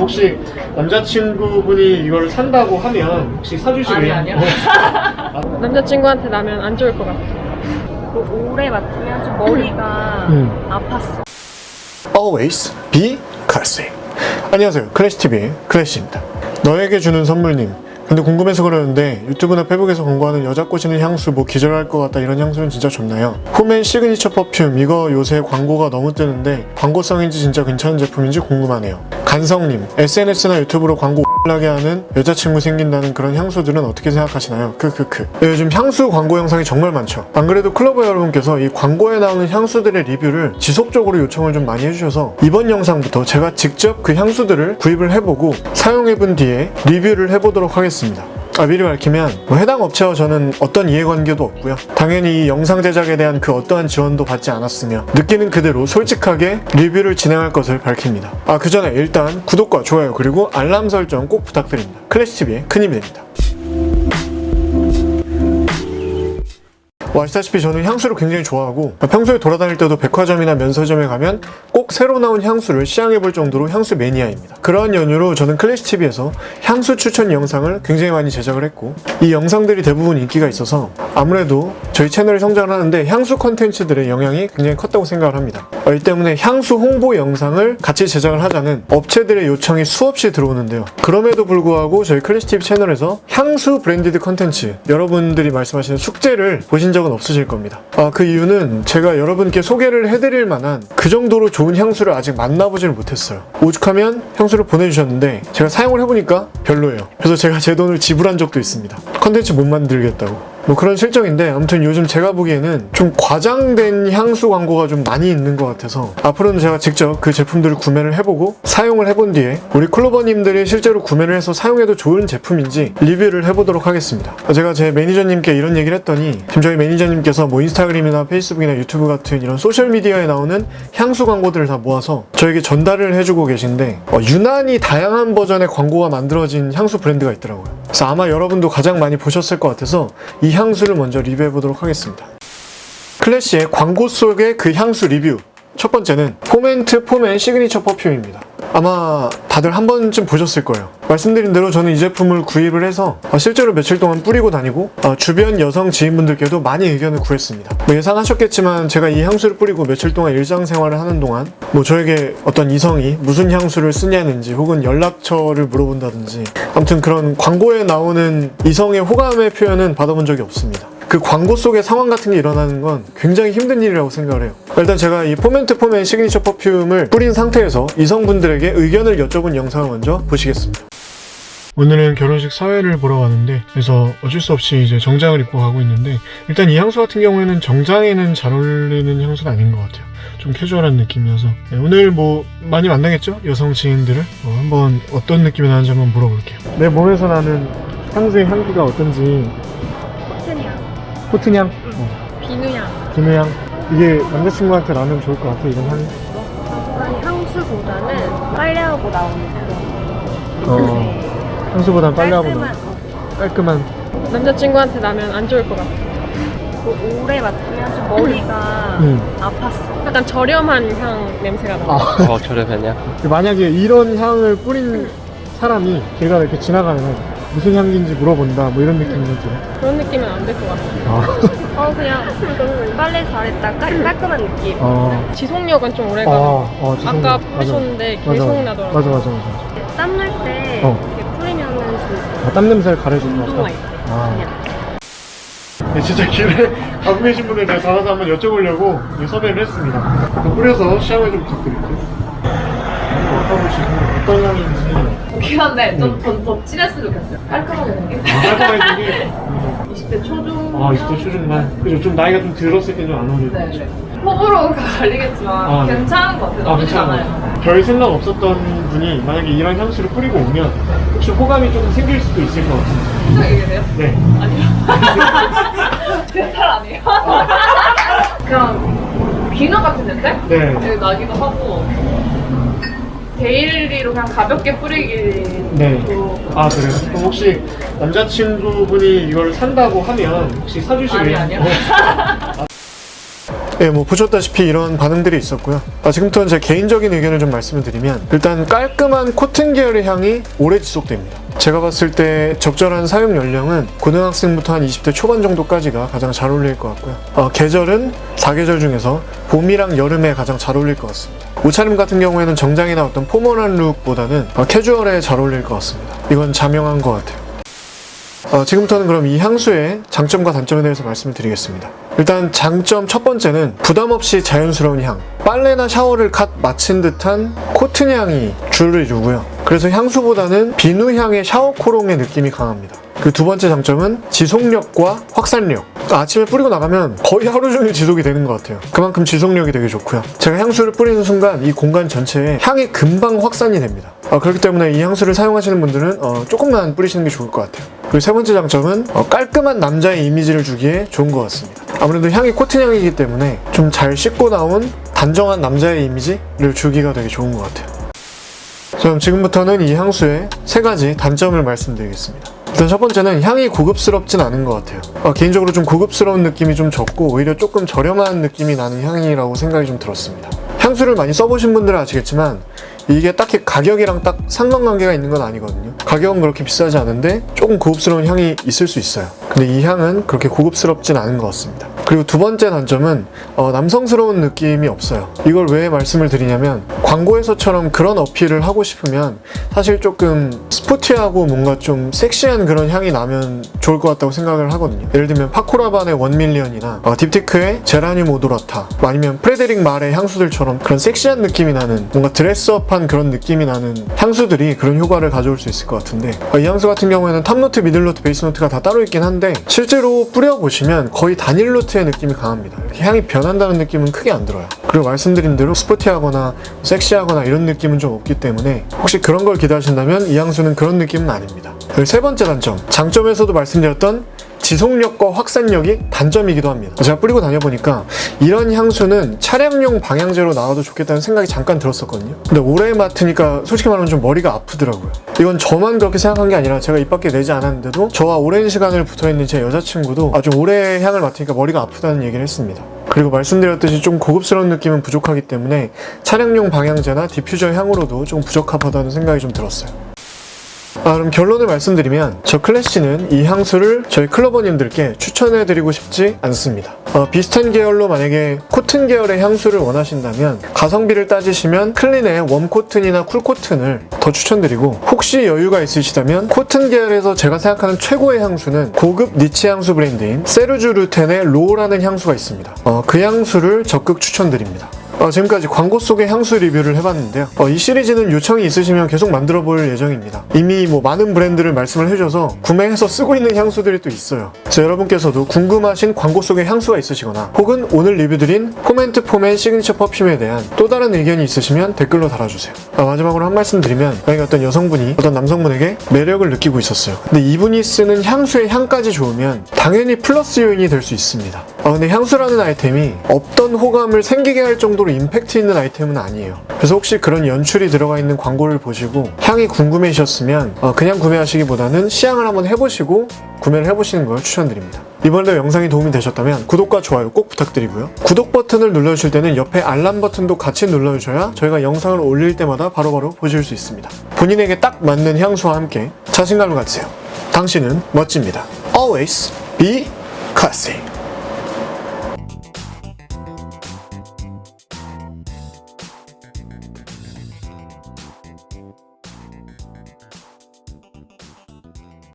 그럼 혹시 남자친구분이 이걸 산다고 하면 혹시 사주실래요? 아니, 아니요. 어. 남자친구한테 나면 안 좋을 것 같아. 그 오래 맡으면 좀 머리가 음. 아팠어. Always be classy. 안녕하세요. 클래시TV의 클래시입니다. 너에게 주는 선물님. 근데 궁금해서 그러는데 유튜브나 페북에서 광고하는 여자 꼬시는 향수 뭐 기절할 것 같다 이런 향수는 진짜 좋나요? 홈앤 시그니처 퍼퓸 이거 요새 광고가 너무 뜨는데 광고성인지 진짜 괜찮은 제품인지 궁금하네요. 간성님 SNS나 유튜브로 광고 나게 하는 여자친구 생긴다는 그런 향수들은 어떻게 생각하시나요? 크크크 네, 요즘 향수 광고 영상이 정말 많죠. 안 그래도 클로버 여러분께서 이 광고에 나오는 향수들의 리뷰를 지속적으로 요청을 좀 많이 해주셔서 이번 영상부터 제가 직접 그 향수들을 구입을 해보고 사용해본 뒤에 리뷰를 해보도록 하겠습니다 아, 미리 밝히면 뭐 해당 업체와 저는 어떤 이해관계도 없고요. 당연히 이 영상 제작에 대한 그 어떠한 지원도 받지 않았으며 느끼는 그대로 솔직하게 리뷰를 진행할 것을 밝힙니다. 아, 그 전에 일단 구독과 좋아요 그리고 알람 설정 꼭 부탁드립니다. 클래시TV의 큰 힘이 됩니다. 뭐 아시다시피 저는 향수를 굉장히 좋아하고 평소에 돌아다닐 때도 백화점이나 면서점에 가면 꼭 새로 나온 향수를 시향해 볼 정도로 향수 매니아입니다. 그러한 연유로 저는 클래시TV에서 향수 추천 영상을 굉장히 많이 제작을 했고 이 영상들이 대부분 인기가 있어서 아무래도 저희 채널이 성장을 하는데 향수 컨텐츠들의 영향이 굉장히 컸다고 생각을 합니다. 어, 이 때문에 향수 홍보 영상을 같이 제작을 하자는 업체들의 요청이 수없이 들어오는데요. 그럼에도 불구하고 저희 클래시TV 채널에서 향수 브랜디드 컨텐츠 여러분들이 말씀하시는 숙제를 보신 적은 없으실 겁니다. 아, 그 이유는 제가 여러분께 소개를 해드릴 만한 그 정도로 좋은 향수를 아직 만나보지를 못했어요. 오죽하면 향수를 보내주셨는데 제가 사용을 해보니까 별로예요. 그래서 제가 제 돈을 지불한 적도 있습니다. 컨텐츠 못 만들겠다고. 뭐 그런 실정인데 아무튼 요즘 제가 보기에는 좀 과장된 향수 광고가 좀 많이 있는 것 같아서 앞으로는 제가 직접 그 제품들을 구매를 해보고 사용을 해본 뒤에 우리 클로버님들이 실제로 구매를 해서 사용해도 좋은 제품인지 리뷰를 해보도록 하겠습니다. 제가 제 매니저님께 이런 얘기를 했더니 지금 저희 매니저님께서 뭐 인스타그램이나 페이스북이나 유튜브 같은 이런 소셜미디어에 나오는 향수 광고들을 다 모아서 저에게 전달을 해주고 계신데 어, 유난히 다양한 버전의 광고가 만들어진 향수 브랜드가 있더라고요. 그래서 아마 여러분도 가장 많이 보셨을 것 같아서 이 향수를 먼저 리뷰해 보도록 하겠습니다. 클래시의 광고 속의 그 향수 리뷰. 첫 번째는 포멘트 포맨 시그니처 퍼퓸입니다. 아마 다들 한 번쯤 보셨을 거예요. 말씀드린 대로 저는 이 제품을 구입을 해서 어, 실제로 며칠 동안 뿌리고 다니고 어, 주변 여성 지인분들께도 많이 의견을 구했습니다. 뭐 예상하셨겠지만 제가 이 향수를 뿌리고 며칠 동안 일상생활을 하는 동안 뭐 저에게 어떤 이성이 무슨 향수를 쓰냐는지 혹은 연락처를 물어본다든지 아무튼 그런 광고에 나오는 이성의 호감의 표현은 받아본 적이 없습니다. 그 광고 속의 상황 같은 게 일어나는 건 굉장히 힘든 일이라고 생각을 해요. 일단 제가 이 포멘트 포맨 시그니처 퍼퓸을 뿌린 상태에서 이성분들에게 의견을 여쭤본 영상을 먼저 보시겠습니다. 오늘은 결혼식 사회를 보러 가는데 그래서 어쩔 수 없이 이제 정장을 입고 가고 있는데 일단 이 향수 같은 경우에는 정장에는 잘 어울리는 향수는 아닌 것 같아요. 좀 캐주얼한 느낌이어서 네, 오늘 뭐 많이 만나겠죠? 여성 지인들을 어, 한번 어떤 느낌이 나는지 한번 물어볼게요. 내 몸에서 나는 향수의 향기가 어떤지. 코트향, 비누향. 비누향 이게 남자친구한테 나면 좋을 것 같아 이런 향이. 아니, 향수보다는 빨래하고 나오는 그런 어, 향수보단 빨래하고 깔끔한 깔끔한. 남자친구한테 나면 안 좋을 것 같아. 그 오래 맡으면 좀 머리가 음. 아팠어. 약간 저렴한 향 냄새가 나. 아. 어, 저렴하냐? 만약에 이런 향을 뿌린 사람이 걔가 이렇게 지나가면 무슨 향기인지 물어본다 뭐 이런 느낌이 들어. 그런 느낌은 안 될 것 같아. 아, 어 그냥 빨래 잘했다 깔, 깔끔한 느낌. 어, 지속력은 좀 오래 아, 가. 어, 죄송해요. 아까 맞아. 뿌리셨는데 맞아. 계속 나더라고. 맞아, 맞아, 맞아. 땀 날 때 어. 이렇게 뿌리면은 좀 아, 땀 냄새를 가려줄 것 운동화. 입고 아. 그냥. 네, 진짜 길에 가고 계신 분들 제가 잡아서 한번 여쭤보려고 이 섭외를 했습니다. 그럼 뿌려서 시향을 좀 부탁드릴게요. 맡아보시고 어떤 향인지 그긴 한데 좀더 더 진했으면 좋겠어요. 깔끔하게 생긴. 깔끔한 게 20대 초중. 아, 20대 초중반. 그죠? 좀 나이가 좀 들었을 때 좀 안 어울릴 것 네, 같아요. 네. 호불호가 갈리겠지만 아, 네. 괜찮은 것 같아요. 아, 나쁘지 않아요. 괜찮아요. 별 생각 없었던 분이 만약에 이런 향수를 뿌리고 오면 혹시 호감이 좀 생길 수도 있을 것 같은데. 진짜 얘기해요? 네. 아니요. 제 살 아니에요. 그냥 비누 같은 냄새? 네. 네, 나기도 하고 데일리로 그냥 가볍게 뿌리기. 네. 도 아, 그래요? 그럼 혹시 남자친구분이 이걸 산다고 하면 혹시 사주실래요? 아니, 아니요. 네. 예, 뭐 보셨다시피 이런 반응들이 있었고요. 아, 지금부터는 제 개인적인 의견을 좀 말씀을 드리면 일단 깔끔한 코튼 계열의 향이 오래 지속됩니다. 제가 봤을 때 적절한 사용 연령은 고등학생부터 한 20대 초반 정도까지가 가장 잘 어울릴 것 같고요. 어, 계절은 사계절 중에서 봄이랑 여름에 가장 잘 어울릴 것 같습니다. 옷차림 같은 경우에는 정장이나 어떤 포멀한 룩보다는 어, 캐주얼에 잘 어울릴 것 같습니다. 이건 자명한 것 같아요. 어, 지금부터는 그럼 이 향수의 장점과 단점에 대해서 말씀을 드리겠습니다. 일단 장점 첫 번째는 부담 없이 자연스러운 향. 빨래나 샤워를 갓 마친 듯한 코튼 향이 주를 이루고요. 그래서 향수보다는 비누 향의 샤워 코롱의 느낌이 강합니다. 그 두 번째 장점은 지속력과 확산력. 아침에 뿌리고 나가면 거의 하루 종일 지속이 되는 것 같아요. 그만큼 지속력이 되게 좋고요. 제가 향수를 뿌리는 순간 이 공간 전체에 향이 금방 확산이 됩니다. 아, 그렇기 때문에 이 향수를 사용하시는 분들은 어, 조금만 뿌리시는 게 좋을 것 같아요. 그리고 세 번째 장점은 어, 깔끔한 남자의 이미지를 주기에 좋은 것 같습니다. 아무래도 향이 코튼 향이기 때문에 좀 잘 씻고 나온 단정한 남자의 이미지를 주기가 되게 좋은 것 같아요. 그럼 지금부터는 이 향수의 세 가지 단점을 말씀드리겠습니다. 일단 첫 번째는 향이 고급스럽진 않은 것 같아요. 어, 개인적으로 좀 고급스러운 느낌이 좀 적고 오히려 조금 저렴한 느낌이 나는 향이라고 생각이 좀 들었습니다. 향수를 많이 써보신 분들은 아시겠지만 이게 딱히 가격이랑 딱 상관관계가 있는 건 아니거든요. 가격은 그렇게 비싸지 않은데 조금 고급스러운 향이 있을 수 있어요. 근데 이 향은 그렇게 고급스럽진 않은 것 같습니다. 그리고 두 번째 단점은 어, 남성스러운 느낌이 없어요. 이걸 왜 말씀을 드리냐면 광고에서처럼 그런 어필을 하고 싶으면 사실 조금 스포티하고 뭔가 좀 섹시한 그런 향이 나면 좋을 것 같다고 생각을 하거든요. 예를 들면 파코라반의 원밀리언이나 어, 딥티크의 제라늄 오도라타 아니면 프레데릭 말의 향수들처럼 그런 섹시한 느낌이 나는 뭔가 드레스업한 그런 느낌이 나는 향수들이 그런 효과를 가져올 수 있을 것 같은데 어, 이 향수 같은 경우에는 탑노트, 미들노트, 베이스노트가 다 따로 있긴 한데 실제로 뿌려보시면 거의 단일 노트의 느낌이 강합니다. 이렇게 향이 변한다는 느낌은 크게 안 들어요. 그리고 말씀드린 대로 스포티하거나 섹시하거나 이런 느낌은 좀 없기 때문에 혹시 그런 걸 기대하신다면 이 향수는 그런 느낌은 아닙니다. 세 번째 단점, 장점에서도 말씀드렸던 지속력과 확산력이 단점이기도 합니다. 제가 뿌리고 다녀보니까 이런 향수는 차량용 방향제로 나와도 좋겠다는 생각이 잠깐 들었었거든요. 근데 오래 맡으니까 솔직히 말하면 좀 머리가 아프더라고요. 이건 저만 그렇게 생각한 게 아니라 제가 입 밖에 내지 않았는데도 저와 오랜 시간을 붙어 있는 제 여자친구도 아주 오래 향을 맡으니까 머리가 아프다는 얘기를 했습니다. 그리고 말씀드렸듯이 좀 고급스러운 느낌은 부족하기 때문에 차량용 방향제나 디퓨저 향으로도 좀 부적합하다는 생각이 좀 들었어요. 아, 그럼 결론을 말씀드리면 저 클래시는 이 향수를 저희 클러버님들께 추천해드리고 싶지 않습니다. 어, 비슷한 계열로 만약에 코튼 계열의 향수를 원하신다면 가성비를 따지시면 클린의 웜코튼이나 쿨코튼을 더 추천드리고 혹시 여유가 있으시다면 코튼 계열에서 제가 생각하는 최고의 향수는 고급 니치 향수 브랜드인 세르주 루텐의 로라는 향수가 있습니다. 어, 그 향수를 적극 추천드립니다. 어, 지금까지 광고 속의 향수 리뷰를 해봤는데요. 어, 이 시리즈는 요청이 있으시면 계속 만들어 볼 예정입니다. 이미 뭐 많은 브랜드를 말씀을 해줘서 구매해서 쓰고 있는 향수들이 또 있어요. 그래서 여러분께서도 궁금하신 광고 속의 향수가 있으시거나 혹은 오늘 리뷰드린 포멘트 폼의 시그니처 퍼퓸에 대한 또 다른 의견이 있으시면 댓글로 달아주세요. 아, 마지막으로 한 말씀 드리면 만약에 어떤 여성분이 어떤 남성분에게 매력을 느끼고 있었어요. 근데 이분이 쓰는 향수의 향까지 좋으면 당연히 플러스 요인이 될 수 있습니다. 아, 근데 향수라는 아이템이 없던 호감을 생기게 할 정도로 임팩트 있는 아이템은 아니에요. 그래서 혹시 그런 연출이 들어가 있는 광고를 보시고 향이 궁금해지셨으면 어, 그냥 구매하시기보다는 시향을 한번 해보시고 구매를 해보시는 걸 추천드립니다. 이번에도 영상이 도움이 되셨다면 구독과 좋아요 꼭 부탁드리고요. 구독 버튼을 눌러주실 때는 옆에 알람 버튼도 같이 눌러주셔야 저희가 영상을 올릴 때마다 바로바로 보실 수 있습니다. 본인에게 딱 맞는 향수와 함께 자신감을 가지세요. 당신은 멋집니다. Always be classy.